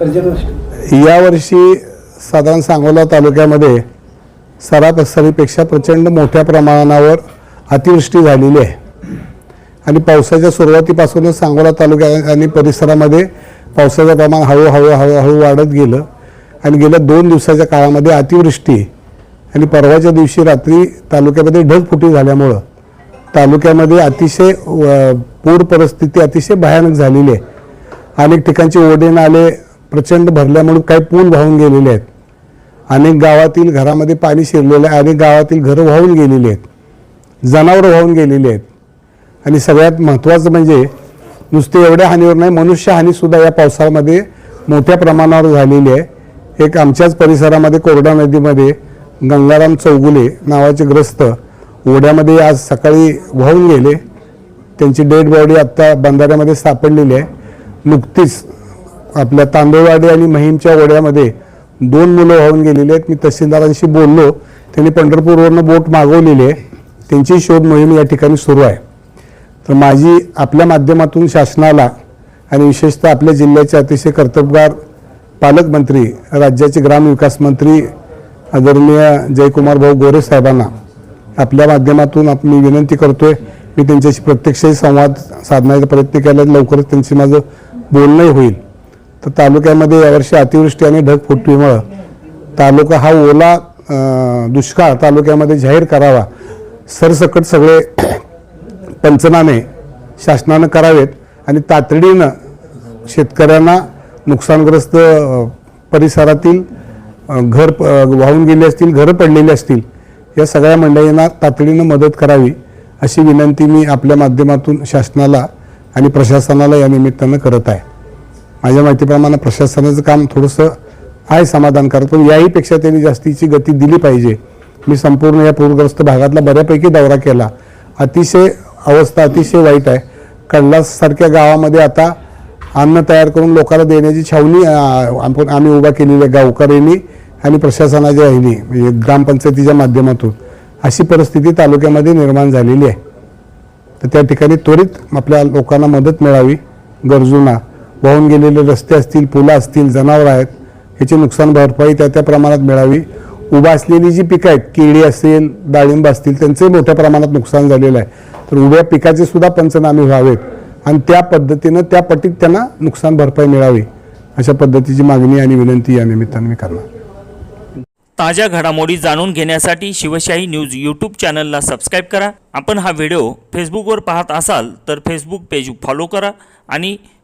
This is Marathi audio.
यावर्षी साधारण सांगोला तालुक्यामध्ये सरासरीपेक्षा प्रचंड मोठ्या प्रमाणावर अतिवृष्टी झालेली आहे. आणि पावसाच्या सुरुवातीपासूनच सांगोला तालुक्या आणि परिसरामध्ये पावसाचं प्रमाण हळूहळू हळूहळू वाढत गेलं. आणि गेल्या दोन दिवसाच्या काळामध्ये अतिवृष्टी आणि परवाच्या दिवशी रात्री तालुक्यामध्ये ढगफुटी झाल्यामुळं तालुक्यामध्ये अतिशय पूर परिस्थिती अतिशय भयानक झालेली आहे. अनेक ठिकाणचे ओढे नाले प्रचंड भरल्यामुळे काही पूल वाहून गेलेले आहेत. अनेक गावातील घरामध्ये पाणी शिरलेलं आहे अनेक गावातील घरं वाहून गेलेली आहेत. जनावरं वाहून गेलेली आहेत. आणि सगळ्यात महत्त्वाचं म्हणजे नुसते एवढ्या हानीवर नाही मनुष्य हानीसुद्धा या पावसामध्ये मोठ्या प्रमाणावर झालेली आहे. एक आमच्याच परिसरामध्ये कोरडा नदीमध्ये गंगाराम चौगुले नावाचे ग्रस्त ओढ्यामध्ये आज सकाळी वाहून गेले. त्यांची डेड बॉडी आत्ता बंधाऱ्यामध्ये सापडलेली आहे. नुकतीच आपल्या तांबेवाडी आणि महिमच्या ओढ्यामध्ये दोन मुलं वाहून गेलेली आहेत. मी तहसीलदारांशी बोललो. त्यांनी पंढरपूरवरनं बोट मागवलेली आहे. त्यांची शोध मोहीम या ठिकाणी सुरू आहे. तर माझी आपल्या माध्यमातून शासनाला आणि विशेषतः आपल्या जिल्ह्याचे अतिशय कर्तबगार पालकमंत्री राज्याचे ग्रामविकास मंत्री आदरणीय जयकुमार भाऊ गोरे साहेबांना आपल्या माध्यमातून आप- मी विनंती करतोय. मी त्यांच्याशी प्रत्यक्षही संवाद साधण्याचा प्रयत्न केला. लवकरच त्यांची माझं बोलणंही होईल. तर तालुक्यामध्ये यावर्षी अतिवृष्टी आणि ढगफुटीमुळं तालुका हा ओला दुष्काळ तालुक्यामध्ये जाहीर करावा. सरसकट सगळे पंचनामे शासनानं करावेत आणि तातडीनं शेतकऱ्यांना नुकसानग्रस्त परिसरातील घर प- वाहून गेले असतील घरं पडलेली असतील या सगळ्या मंडळींना तातडीनं मदत करावी अशी विनंती मी आपल्या माध्यमातून शासनाला आणि प्रशासनाला या निमित्तानं करत आहे. माझ्या माहितीप्रमाणे प्रशासनाचं काम थोडंसं आहे समाधानकारक पण याहीपेक्षा त्यांनी जास्तीची गती दिली पाहिजे. मी संपूर्ण या पूरग्रस्त भागातला बऱ्यापैकी दौरा केला. अतिशय अवस्था अतिशय वाईट आहे. कडलासारख्या गावामध्ये आता अन्न तयार करून लोकांना देण्याची छावणी आपण आम्ही उभा केलेली आहे गावकऱ्यांनी आणि प्रशासनाच्या ह्यांनी म्हणजे ग्रामपंचायतीच्या माध्यमातून. अशी परिस्थिती तालुक्यामध्ये निर्माण झालेली आहे. तर त्या ठिकाणी त्वरित आपल्या लोकांना मदत मिळावी गरजूंना वाहून गेलेले रस्ते असतील पुलं असतील जनावरं आहेत ह्याची नुकसान भरपाई त्या त्या प्रमाणात मिळावी. उभा असलेली जी पिकं आहेत केळी असेल डाळिंब असतील त्यांचंही मोठ्या प्रमाणात नुकसान झालेलं आहे. तर उभ्या पिकाचे सुद्धा पंचनामे व्हावेत आणि त्या पद्धतीनं त्या पटीत त्यांना नुकसान भरपाई मिळावी अशा पद्धतीची मागणी आणि विनंती या निमित्ताने मी करणार. ताज्या घडामोडी जाणून घेण्यासाठी शिवशाही न्यूज यूट्यूब चॅनलला सबस्क्राईब करा. आपण हा व्हिडिओ फेसबुकवर पाहत असाल तर फेसबुक पेज फॉलो करा आणि